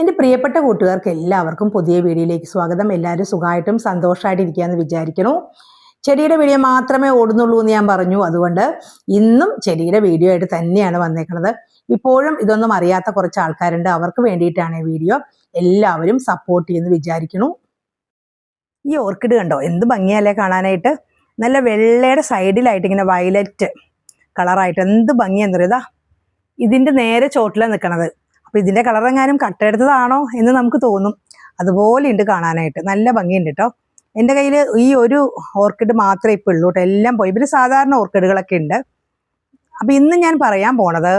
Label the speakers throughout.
Speaker 1: എന്റെ പ്രിയപ്പെട്ട കൂട്ടുകാർക്ക് എല്ലാവർക്കും പുതിയ വീഡിയോയിലേക്ക് സ്വാഗതം. എല്ലാവരും സുഖമായിട്ടും സന്തോഷമായിട്ട് ഇരിക്കുകയെന്ന് വിചാരിക്കുന്നു. ചെടിയുടെ വീഡിയോ മാത്രമേ ഓടുന്നുള്ളൂ എന്ന് ഞാൻ പറഞ്ഞു. അതുകൊണ്ട് ഇന്നും ചെടിയുടെ വീഡിയോ ആയിട്ട് തന്നെയാണ് വന്നേക്കുന്നത്. ഇപ്പോഴും ഇതൊന്നും അറിയാത്ത കുറച്ച് ആൾക്കാരുണ്ട്. അവർക്ക് വേണ്ടിയിട്ടാണ് ഈ വീഡിയോ. എല്ലാവരും സപ്പോർട്ട് ചെയ്യുമെന്ന് വിചാരിക്കുന്നു. ഈ ഓർക്കിഡ് കണ്ടോ? എന്ത് ഭംഗിയല്ലേ കാണാനായിട്ട്. നല്ല വെള്ളയുടെ സൈഡിലായിട്ട് ഇങ്ങനെ വയലറ്റ് കളറായിട്ട് എന്ത് ഭംഗിയെന്നറിയതാ ഇതാ ഇതിന്റെ നേരെ ചോട്ടിലാണ് നിൽക്കണത് അപ്പൊ ഇതിന്റെ കളർ എങ്ങാനും കട്ടെടുത്തതാണോ എന്ന് നമുക്ക് തോന്നും. അതുപോലെ ഉണ്ട് കാണാനായിട്ട്. നല്ല ഭംഗിയുണ്ട് കേട്ടോ എന്റെ കയ്യിൽ ഈ ഒരു ഓർക്കിഡ് മാത്രമേ ഇപ്പോൾ ഉള്ളൂ കേട്ടോ എല്ലാം പോയി. ഇവർ സാധാരണ ഓർക്കിഡുകളൊക്കെ ഉണ്ട്. അപ്പൊ ഇന്ന് ഞാൻ പറയാൻ പോണത്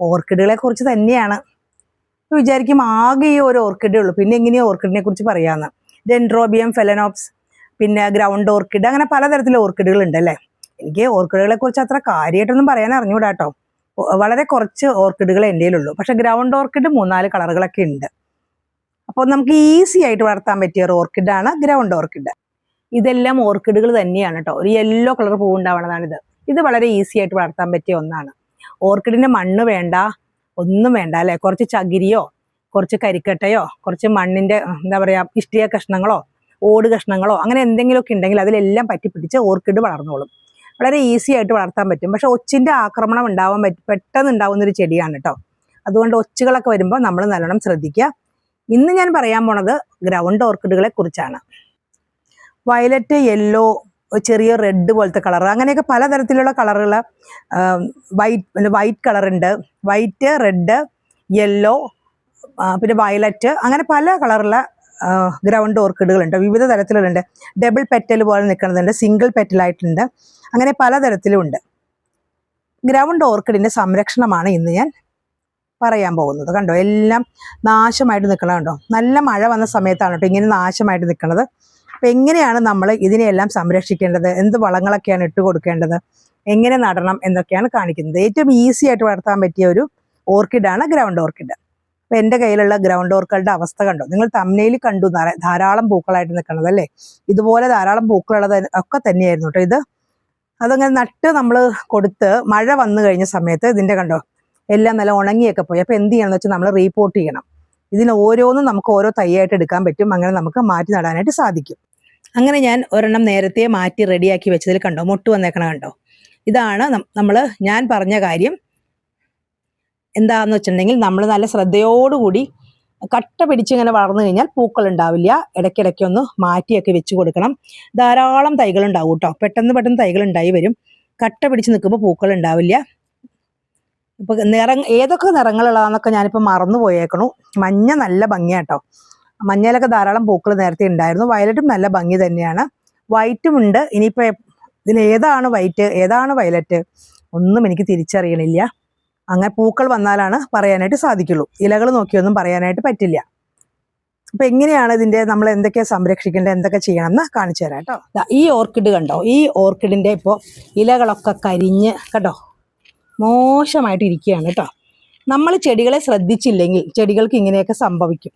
Speaker 1: ഓർക്കിഡുകളെ കുറിച്ച് തന്നെയാണ്. വിചാരിക്കും ആകെ ഈ ഒരു ഓർക്കിഡേ ഉള്ളൂ. പിന്നെ എങ്ങനെയാ ഓർക്കിഡിനെ കുറിച്ച് പറയാന്ന്? ഡെൻഡ്രോബിയം ഫെലനോപ്സ് പിന്നെ ഗ്രൗണ്ട് ഓർക്കിഡ് അങ്ങനെ പലതരത്തിലുള്ള ഓർക്കിഡുകൾ ഉണ്ട് അല്ലേ എനിക്ക് ഓർക്കിഡുകളെ കുറിച്ച് അത്ര കാര്യമായിട്ടൊന്നും പറയാൻ അറിഞ്ഞുകൂടാട്ടോ കേട്ടോ വളരെ കുറച്ച് ഓർക്കിഡുകൾ എന്റെ ഉള്ളൂ പക്ഷെ ഗ്രൗണ്ട് ഓർക്കിഡ് മൂന്നാൽ കളറുകളൊക്കെ ഉണ്ട്. അപ്പോൾ നമുക്ക് ഈസി ആയിട്ട് വളർത്താൻ പറ്റിയ ഒരു ഓർക്കിഡാണ് ഗ്രൗണ്ട് ഓർക്കിഡ്. ഇതെല്ലാം ഓർക്കിഡുകൾ തന്നെയാണ് കേട്ടോ. ഒരു യെല്ലോ കളർ പൂ ഇത് ഇത് വളരെ ഈസി ആയിട്ട് വളർത്താൻ പറ്റിയ ഒന്നാണ്. ഓർക്കിഡിന് മണ്ണ് വേണ്ട ഒന്നും വേണ്ട അല്ലേ? കുറച്ച് ചകിരിയോ കുറച്ച് കരിക്കട്ടയോ കുറച്ച് മണ്ണിന്റെ എന്താ പറയുക ഇഷ്ടിക കഷ്ണങ്ങളോ ഓട് കഷ്ണങ്ങളോ അങ്ങനെ എന്തെങ്കിലുമൊക്കെ ഉണ്ടെങ്കിൽ അതിലെല്ലാം പറ്റിപ്പിടിച്ച് ഓർക്കിഡ് വളർന്നോളും. വളരെ ഈസി ആയിട്ട് വളർത്താൻ പറ്റും. പക്ഷെ ഒച്ചിന്റെ ആക്രമണം ഉണ്ടാവാൻ പറ്റും പെട്ടെന്ന് ഉണ്ടാവുന്ന ഒരു ചെടിയാണ് കേട്ടോ അതുകൊണ്ട് ഒച്ചുകളൊക്കെ വരുമ്പോൾ നമ്മൾ നല്ലോണം ശ്രദ്ധിക്കുക ഇന്ന് ഞാൻ പറയാൻ പോണത് ഗ്രൗണ്ട് ഓർക്കിഡുകളെ കുറിച്ചാണ്. വയലറ്റ് യെല്ലോ ചെറിയ റെഡ് പോലത്തെ കളർ അങ്ങനെയൊക്കെ പലതരത്തിലുള്ള കളറുകൾ വൈറ്റ് വൈറ്റ് കളർ ഉണ്ട്. വൈറ്റ് റെഡ് യെല്ലോ പിന്നെ വയലറ്റ് അങ്ങനെ പല കളറുള്ള ഗ്രൗണ്ട് ഓർക്കിഡുകളുണ്ട് വിവിധ തരത്തിലുണ്ട്. ഡബിൾ പെറ്റൽ പോലെ നിൽക്കുന്നതുണ്ട്. സിംഗിൾ പെറ്റലായിട്ടുണ്ട് അങ്ങനെ പലതരത്തിലുമുണ്ട് ഗ്രൗണ്ട് ഓർക്കിഡിന്റെ സംരക്ഷണമാണ് ഇന്ന് ഞാൻ പറയാൻ പോകുന്നത്. കണ്ടോ? എല്ലാം നാശമായിട്ട് നിൽക്കണത് കണ്ടോ? നല്ല മഴ വന്ന സമയത്താണ് കേട്ടോ ഇങ്ങനെ നാശമായിട്ട് നിൽക്കുന്നത്. അപ്പം എങ്ങനെയാണ് നമ്മൾ ഇതിനെയെല്ലാം സംരക്ഷിക്കേണ്ടത്? എന്ത് വളങ്ങളൊക്കെയാണ് ഇട്ട് കൊടുക്കേണ്ടത്? എങ്ങനെ നടണം എന്നൊക്കെയാണ് കാണിക്കുന്നത്. ഏറ്റവും ഈസി ആയിട്ട് വളർത്താൻ പറ്റിയ ഒരു ഓർക്കിഡാണ് ഗ്രൗണ്ട് ഓർക്കിഡ് അപ്പം എന്റെ കയ്യിലുള്ള ഗ്രൗണ്ട് ഓർക്കുകളുടെ അവസ്ഥ കണ്ടോ? നിങ്ങൾ തമ്മനയിൽ കണ്ടു ധാരാളം പൂക്കളായിട്ട് നിൽക്കുന്നത് അല്ലേ? ഇതുപോലെ ധാരാളം പൂക്കളുള്ളത് ഒക്കെ തന്നെയായിരുന്നു കേട്ടോ ഇത്. അതങ്ങനെ നട്ട് നമ്മൾ കൊടുത്ത് മഴ വന്നു കഴിഞ്ഞ സമയത്ത് ഇതിന്റെ കണ്ടോ എല്ലാം നല്ല ഉണങ്ങിയൊക്കെ പോയി. അപ്പോൾ എന്ത് ചെയ്യണമെന്ന് വെച്ചാൽ നമ്മൾ റീപോർട്ട് ചെയ്യണം. ഇതിന് ഓരോന്നും നമുക്ക് ഓരോ തൈയായിട്ട് എടുക്കാൻ പറ്റും. അങ്ങനെ നമുക്ക് മാറ്റി നടാനായിട്ട് സാധിക്കും. അങ്ങനെ ഞാൻ ഒരെണ്ണം നേരത്തെ മാറ്റി റെഡിയാക്കി വെച്ചതിൽ കണ്ടോ മുട്ട് വന്നേക്കണ കണ്ടോ? ഇതാണ് നമ്മൾ ഞാൻ പറഞ്ഞ കാര്യം. എന്താന്ന് വെച്ചിട്ടുണ്ടെങ്കിൽ നമ്മൾ നല്ല ശ്രദ്ധയോടുകൂടി കട്ട പിടിച്ച് ഇങ്ങനെ വളർന്നു കഴിഞ്ഞാൽ പൂക്കൾ ഉണ്ടാവില്ല. ഇടയ്ക്കിടയ്ക്ക് ഒന്ന് മാറ്റിയൊക്കെ വെച്ച് കൊടുക്കണം. ധാരാളം തൈകൾ ഉണ്ടാവും കേട്ടോ പെട്ടെന്ന് പെട്ടെന്ന് തൈകൾ ഉണ്ടായി വരും. കട്ട പിടിച്ച് നിൽക്കുമ്പോൾ പൂക്കൾ ഉണ്ടാവില്ല. ഇപ്പൊ നിറം ഏതൊക്കെ നിറങ്ങളുള്ളതാന്നൊക്കെ ഞാനിപ്പോൾ മറന്നു പോയേക്കണു. മഞ്ഞ നല്ല ഭംഗിയാട്ടോ മഞ്ഞയിലൊക്കെ ധാരാളം പൂക്കൾ നേരത്തെ ഉണ്ടായിരുന്നു. വയലറ്റും നല്ല ഭംഗി തന്നെയാണ്. വൈറ്റും ഉണ്ട്. ഇനിയിപ്പോൾ ഇതിൽ ഏതാണ് വൈറ്റ്? ഏതാണ് വയലറ്റ്? ഒന്നും എനിക്ക് തിരിച്ചറിയണില്ല. അങ്ങനെ പൂക്കൾ വന്നാലാണ് പറയാനായിട്ട് സാധിക്കുള്ളൂ. ഇലകൾ നോക്കിയൊന്നും പറയാനായിട്ട് പറ്റില്ല. അപ്പൊ എങ്ങനെയാണ് ഇതിന്റെ നമ്മൾ എന്തൊക്കെയാ സംരക്ഷിക്കേണ്ടത് എന്തൊക്കെ ചെയ്യണം എന്ന് കാണിച്ചു തരാം കേട്ടോ. ഈ ഓർക്കിഡ് കണ്ടോ? ഈ ഓർക്കിഡിന്റെ ഇപ്പോൾ ഇലകളൊക്കെ കരിഞ്ഞ് കേട്ടോ മോശമായിട്ട് ഇരിക്കുകയാണ് കേട്ടോ. നമ്മൾ ചെടികളെ ശ്രദ്ധിച്ചില്ലെങ്കിൽ ചെടികൾക്ക് ഇങ്ങനെയൊക്കെ സംഭവിക്കും.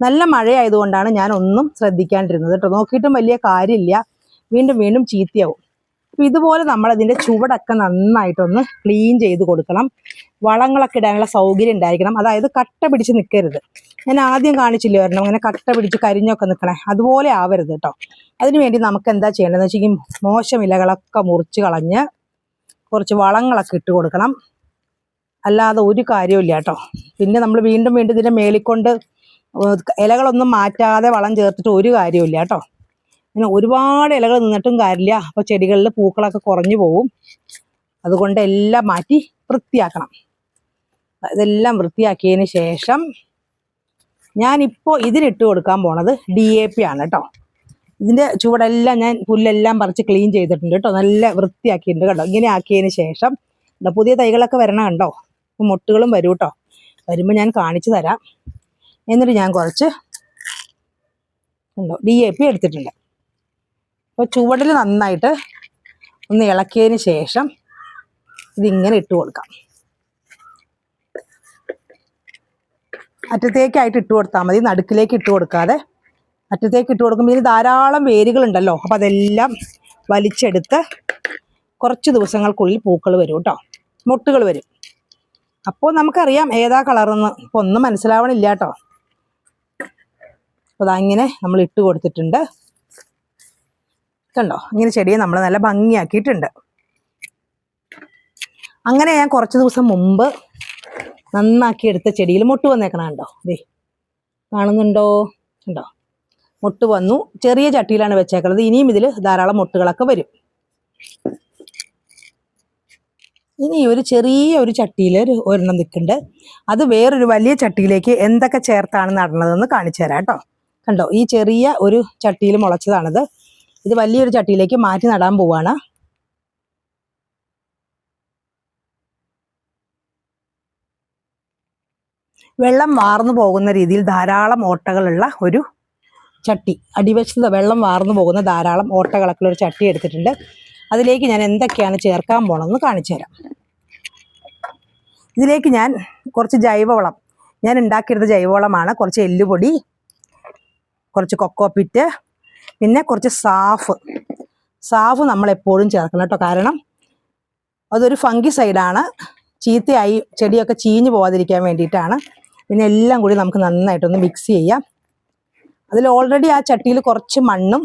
Speaker 1: നല്ല മഴയായതുകൊണ്ടാണ് ഞാൻ ഒന്നും ശ്രദ്ധിക്കാണ്ടിരുന്നത് കേട്ടോ. നോക്കിയിട്ടും വലിയ കാര്യമില്ല. വീണ്ടും വീണ്ടും ചീത്തയാവും. അപ്പൊ ഇതുപോലെ നമ്മൾ അതിന്റെ ചുവടൊക്കെ നന്നായിട്ടൊന്ന് ക്ലീൻ ചെയ്ത് കൊടുക്കണം. വളങ്ങളൊക്കെ ഇടാനുള്ള സൗകര്യം ഉണ്ടായിരിക്കണം. അതായത് കട്ട പിടിച്ച് നിൽക്കരുത് ഞാൻ ആദ്യം കാണിച്ചില്ലേ വരണം അങ്ങനെ കട്ട പിടിച്ച് കരിഞ്ഞൊക്കെ നിൽക്കണേ അതുപോലെ ആവരുത് കേട്ടോ അതിനുവേണ്ടി നമുക്ക് എന്താ ചെയ്യേണ്ടതെന്ന് വെച്ചെങ്കിൽ മോശം ഇലകളൊക്കെ മുറിച്ച് കളഞ്ഞ് കുറച്ച് വളങ്ങളൊക്കെ ഇട്ട് കൊടുക്കണം. അല്ലാതെ ഒരു കാര്യമില്ല കേട്ടോ പിന്നെ നമ്മൾ വീണ്ടും വീണ്ടും ഇതിന്റെ മേളിക്കൊണ്ട് ഇലകളൊന്നും മാറ്റാതെ വളം ചേർത്തിട്ട് ഒരു കാര്യമില്ല കേട്ടോ പിന്നെ ഒരുപാട് ഇലകൾ നിന്നിട്ടും കാര്യമില്ല. അപ്പോൾ ചെടികളിൽ പൂക്കളൊക്കെ കുറഞ്ഞു പോവും. അതുകൊണ്ട് എല്ലാം മാറ്റി വൃത്തിയാക്കണം. ഇതെല്ലാം വൃത്തിയാക്കിയതിന് ശേഷം ഞാനിപ്പോൾ ഇതിനിട്ട് കൊടുക്കാൻ പോണത് ഡി എ പി ആണ് കേട്ടോ ഇതിന്റെ ചുവടെല്ലാം ഞാൻ പുല്ലെല്ലാം പറിച്ച് ക്ലീൻ ചെയ്തിട്ടുണ്ട് കേട്ടോ നല്ല വൃത്തിയാക്കിയിട്ടുണ്ട് കേട്ടോ ഇങ്ങനെ ആക്കിയതിന് ശേഷം എന്താ പുതിയ തൈകളൊക്കെ വരണം കണ്ടോ? മുട്ടുകളും വരും കേട്ടോ വരുമ്പോൾ ഞാൻ കാണിച്ചു തരാം. എന്നിട്ട് ഞാൻ കുറച്ച് ഉണ്ടോ ഡി എ പി എടുത്തിട്ടുണ്ട്. അപ്പോൾ ചുവടിൽ നന്നായിട്ട് ഒന്ന് ഇളക്കിയതിന് ശേഷം ഇതിങ്ങനെ ഇട്ട് കൊടുക്കാം. അറ്റത്തേക്കായിട്ട് ഇട്ട് കൊടുത്താൽ മതി. നടുക്കിലേക്ക് ഇട്ട് കൊടുക്കാതെ അറ്റത്തേക്ക് ഇട്ട് കൊടുക്കുമ്പോൾ ഇതിന് ധാരാളം വേരുകളുണ്ടല്ലോ. അപ്പോൾ അതെല്ലാം വലിച്ചെടുത്ത് കുറച്ച് ദിവസങ്ങൾക്കുള്ളിൽ പൂക്കൾ വരും കേട്ടോ മുട്ടുകൾ വരും. അപ്പോൾ നമുക്കറിയാം ഏതാ കളറെന്ന്. ഇപ്പോൾ ഒന്നും മനസ്സിലാവണില്ല കേട്ടോ അപ്പോൾ അതങ്ങനെ നമ്മൾ ഇട്ട് കൊടുത്തിട്ടുണ്ട്. കണ്ടോ? ഇങ്ങനെ ചെടിയെ നമ്മൾ നല്ല ഭംഗിയാക്കിയിട്ടുണ്ട്. അങ്ങനെ ഞാൻ കുറച്ച് ദിവസം മുമ്പ് നന്നാക്കി എടുത്ത ചെടിയിൽ മുട്ട് വന്നേക്കണ കണ്ടോ? ദേ കാണുന്നുണ്ടോ? ഉണ്ടോ മുട്ട് വന്നു. ചെറിയ ചട്ടിയിലാണ് വെച്ചേക്കുന്നത് ഇനിയും ഇതിൽ ധാരാളം മുട്ടുകളൊക്കെ വരും. ഇനി ഒരു ചെറിയ ഒരു ചട്ടിയിൽ ഒരു ഒരെണ്ണം നിൽക്കുന്നുണ്ട്. അത് വേറൊരു വലിയ ചട്ടിയിലേക്ക് എന്തൊക്കെ ചേർത്താണ് നടണതെന്ന് കാണിച്ചു തരാം കേട്ടോ. കണ്ടോ? ഈ ചെറിയ ഒരു ചട്ടിയിൽ മുളച്ചതാണിത്. ഇത് വലിയൊരു ചട്ടിയിലേക്ക് മാറ്റി നടാൻ പോവാണ്. വെള്ളം വാർന്നു പോകുന്ന രീതിയിൽ ധാരാളം ഓട്ടകളുള്ള ഒരു ചട്ടി. അടിവശത്ത് വെള്ളം വാർന്നു പോകുന്ന ധാരാളം ഓട്ടകളൊക്കെ ഒരു ചട്ടി എടുത്തിട്ടുണ്ട്. അതിലേക്ക് ഞാൻ എന്തൊക്കെയാണ് ചേർക്കാൻ പോകണമെന്ന് കാണിച്ചു തരാം. ഇതിലേക്ക് ഞാൻ കുറച്ച് ജൈവവളം. ഞാൻ ഉണ്ടാക്കിയെടുത്ത ജൈവവളമാണ് കുറച്ച് എല്ലുപൊടി കുറച്ച് കൊക്കോപ്പിറ്റ് പിന്നെ കുറച്ച് സാഫ്. സാഫ് നമ്മൾ എപ്പോഴും ചേർക്കണം കേട്ടോ. കാരണം അതൊരു ഫംഗി സൈഡാണ് ചീത്തയായി ചെടിയൊക്കെ ചീഞ്ഞു പോവാതിരിക്കാൻ വേണ്ടിയിട്ടാണ് പിന്നെ എല്ലാം കൂടി നമുക്ക് നന്നായിട്ടൊന്ന് മിക്സ് ചെയ്യാം. അതിൽ ഓൾറെഡി ആ ചട്ടിയിൽ കുറച്ച് മണ്ണും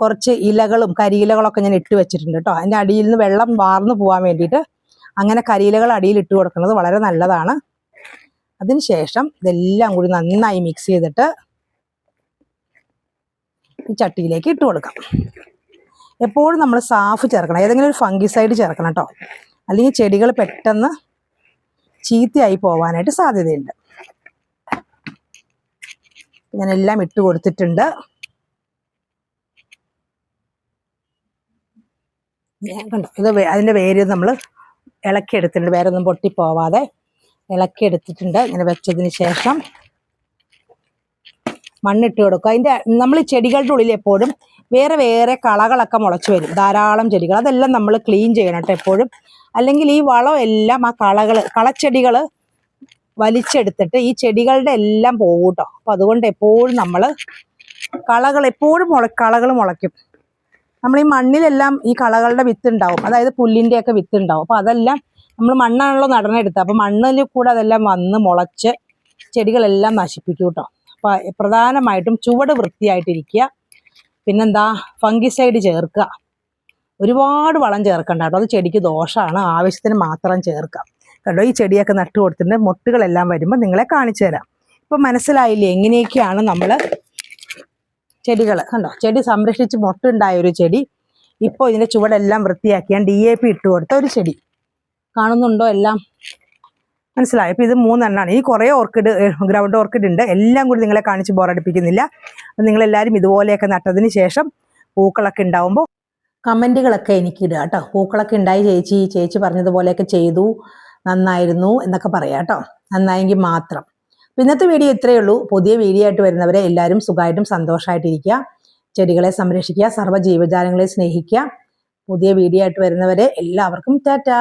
Speaker 1: കുറച്ച് ഇലകളും കരിയിലകളൊക്കെ ഞാൻ ഇട്ട് വെച്ചിട്ടുണ്ട് കേട്ടോ. അതിന്റെ അടിയിൽ നിന്ന് വെള്ളം വാർന്നു പോകാൻ വേണ്ടിയിട്ട് അങ്ങനെ കരിയിലകൾ അടിയിൽ ഇട്ട് കൊടുക്കുന്നത് വളരെ നല്ലതാണ്. അതിനുശേഷം ഇതെല്ലാം കൂടി നന്നായി മിക്സ് ചെയ്തിട്ട് ഈ ചട്ടിയിലേക്ക് ഇട്ട് കൊടുക്കാം. എപ്പോഴും നമ്മൾ സാഫ് ചേർക്കണം. ഏതെങ്കിലും ഒരു ഫംഗിസൈഡ് ചേർക്കണം കേട്ടോ. അല്ലെങ്കിൽ ചെടികൾ പെട്ടെന്ന് ചീത്തയായി പോവാനായിട്ട് സാധ്യതയുണ്ട്. ഞാൻ എല്ലാം ഇട്ട് കൊടുത്തിട്ടുണ്ട്. കണ്ടോ ഇത് അതിന്റെ വേര് നമ്മൾ ഇളക്കിയെടുത്തിട്ടുണ്ട്. വേറെ ഒന്നും പൊട്ടിപ്പോവാതെ ഇളക്കിയെടുത്തിട്ടുണ്ട്. ഇങ്ങനെ വെച്ചതിന് ശേഷം മണ്ണിട്ട് കൊടുക്കുക അതിന്റെ നമ്മൾ ചെടികളുടെ ഉള്ളിൽ എപ്പോഴും വേറെ വേറെ കളകളൊക്കെ മുളച്ച് വരും. ധാരാളം ചെടികൾ. അതെല്ലാം നമ്മൾ ക്ലീൻ ചെയ്യണം കേട്ടോ എപ്പോഴും. അല്ലെങ്കിൽ ഈ വളം എല്ലാം ആ കളകൾ കളച്ചെടികൾ വലിച്ചെടുത്തിട്ട് ഈ ചെടികളുടെ എല്ലാം പോകും അപ്പം അതുകൊണ്ട് എപ്പോഴും നമ്മൾ കളകൾ എപ്പോഴും മുള കളകൾ മുളയ്ക്കും. നമ്മൾ ഈ മണ്ണിലെല്ലാം ഈ കളകളുടെ വിത്ത് ഉണ്ടാവും അതായത് പുല്ലിന്റെയൊക്കെ വിത്ത് ഉണ്ടാവും അപ്പോൾ അതെല്ലാം നമ്മൾ മണ്ണാണല്ലോ നടനെടുത്തത് അപ്പോൾ മണ്ണിൽ കൂടെ അതെല്ലാം വന്ന് മുളച്ച് ചെടികളെല്ലാം നശിപ്പിക്കും കേട്ടോ അപ്പോൾ പ്രധാനമായിട്ടും ചുവട് വൃത്തിയായിട്ടിരിക്കുക. പിന്നെന്താ? ഫംഗിസൈഡ് ചേർക്കുക. ഒരുപാട് വളം ചേർക്കണ്ട കേട്ടോ. അത് ചെടിക്ക് ദോഷമാണ് ആവശ്യത്തിന് മാത്രം ചേർക്കാം കണ്ടോ? ഈ ചെടിയൊക്കെ നട്ടു കൊടുത്തിട്ട് മൊട്ടുകളെല്ലാം വരുമ്പോൾ നിങ്ങളെ കാണിച്ചു തരാം. ഇപ്പം മനസ്സിലായില്ലേ എങ്ങനെയൊക്കെയാണ് നമ്മൾ ചെടികൾ കണ്ടോ? ചെടി സംരക്ഷിച്ച് മൊട്ടുണ്ടായ ഒരു ചെടി. ഇപ്പോൾ ഇതിന്റെ ചുവടെല്ലാം വൃത്തിയാക്കിയാൽ ഡി എ പി ഇട്ട് കൊടുത്ത ഒരു ചെടി. കാണുന്നുണ്ടോ എല്ലാം? മനസ്സിലായി? അപ്പോൾ ഇത് മൂന്നെണ്ണമാണ് ഇനി കുറേ ഓർക്കിഡ് ഗ്രൗണ്ട് ഓർക്കിഡ് ഉണ്ട്. എല്ലാം കൂടി നിങ്ങളെ കാണിച്ച് ബോറടിപ്പിക്കുന്നില്ല. നിങ്ങളെല്ലാവരും ഇതുപോലെയൊക്കെ നട്ടതിന് ശേഷം പൂക്കളൊക്കെ ഉണ്ടാവുമ്പോൾ കമന്റുകളൊക്കെ എനിക്കിടുക കേട്ടോ. പൂക്കളൊക്കെ ഉണ്ടായി ചേച്ചി ചേച്ചി പറഞ്ഞതുപോലെയൊക്കെ ചെയ്തു. നന്നായിരുന്നു എന്നൊക്കെ പറയാം കേട്ടോ. നന്നായെങ്കിൽ മാത്രം. ഇന്നത്തെ വീഡിയോ ഇത്രയേ ഉള്ളൂ. പുതിയ വീഡിയോ ആയിട്ട് വരുന്നവരെ എല്ലാവരും സുഖമായിട്ടും സന്തോഷമായിട്ടിരിക്കുക. ചെടികളെ സംരക്ഷിക്കുക സർവ ജീവജാലങ്ങളെ സ്നേഹിക്കുക. പുതിയ വീഡിയോ ആയിട്ട് വരുന്നവരെ എല്ലാവർക്കും ടാറ്റാ!